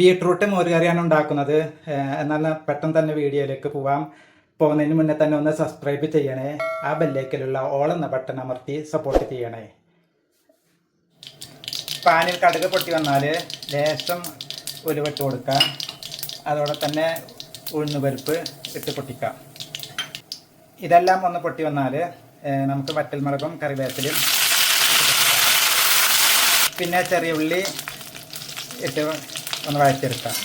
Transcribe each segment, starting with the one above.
Beetroot മോരുകറിയാണ് ഉണ്ടാക്കുന്നത്. എന്നാൽ പെട്ടെന്ന് തന്നെ വീഡിയോയിലേക്ക് പോവാം. പോകുന്നതിന് മുന്നേ തന്നെ ഒന്ന് സബ്സ്ക്രൈബ് ചെയ്യണേ. ആ ബെല്ലേക്കിലുള്ള ഓൾ എന്ന ബട്ടൺ അമർത്തി സപ്പോർട്ട് ചെയ്യണേ. പാനിൽ കടുക് പൊട്ടി വന്നാൽ ലേശം ഉരുവിട്ട് കൊടുക്കാം അതോടെ തന്നെ ഉഴുന്നുപരിപ്പ് ഇട്ട് പൊട്ടിക്കാം. ഇതെല്ലാം ഒന്ന് പൊട്ടി വന്നാൽ നമുക്ക് വറ്റൽമുളകും കറിവേപ്പിലും പിന്നെ ചെറിയ ഉള്ളി ഇട്ട് ഒന്ന് വഴറ്റിയെടുക്കാം.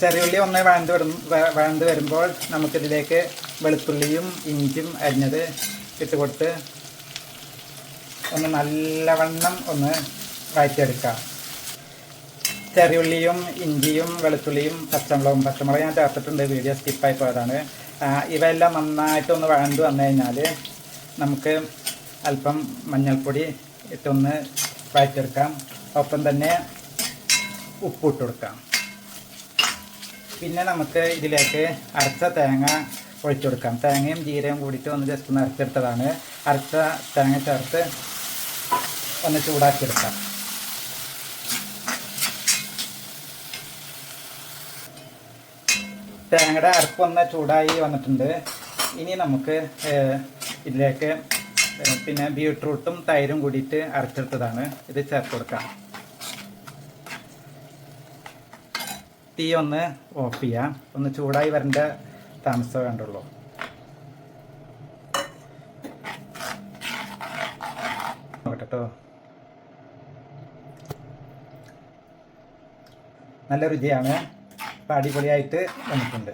ചെറിയുള്ളി ഒന്ന് വഴണ്ട് വരും വ- വഴണ്ട് വരുമ്പോൾ നമുക്കിതിലേക്ക് വെളുത്തുള്ളിയും ഇഞ്ചിയും അരിഞ്ഞത് ഇട്ട് കൊടുത്ത് ഒന്ന് നല്ലവണ്ണം ഒന്ന് വഴറ്റിയെടുക്കാം. ചെറിയുള്ളിയും ഇഞ്ചിയും വെളുത്തുള്ളിയും പച്ചമുളകും പച്ചമുളക് ഞാൻ ചേർത്തിട്ടുണ്ട് വീഡിയോ സ്കിപ്പായി പോയതാണ്. ഇവയെല്ലാം നന്നായിട്ടൊന്ന് വഴണ്ട് വന്നു കഴിഞ്ഞാൽ നമുക്ക് അല്പം മഞ്ഞൾപ്പൊടി ഇട്ടൊന്ന് വഴറ്റെടുക്കാം ഒപ്പം തന്നെ ഉപ്പിട്ട് കൊടുക്കാം. പിന്നെ നമുക്ക് ഇതിലേക്ക് അരച്ച തേങ്ങ ഒഴിച്ചു കൊടുക്കാം. തേങ്ങയും ജീരയും കൂടിയിട്ട് ഒന്ന് ജസ്റ്റ് ഒന്ന് അരച്ചെടുത്തതാണ്. അരച്ച തേങ്ങ ചേർത്ത് ഒന്ന് ചൂടാക്കിയെടുക്കാം. തേങ്ങയുടെ അരപ്പൊന്ന് ചൂടായി വന്നിട്ടുണ്ട്. ഇനി നമുക്ക് ഇതിലേക്ക് പിന്നെ ബീട്രൂട്ടും തൈരും കൂടിയിട്ട് അരച്ചെടുത്തതാണ്. ഇത് ചേർത്ത് കൊടുക്കാം. തീ ഒന്ന് ഓഫ് ചെയ്യാം. ഒന്ന് ചൂടായി വരേണ്ട താമസം വേണ്ടുള്ളൂ. നോക്കട്ടോ നല്ല രുചിയാണ്. അടിപൊളിയായിട്ട് വന്നിട്ടുണ്ട്.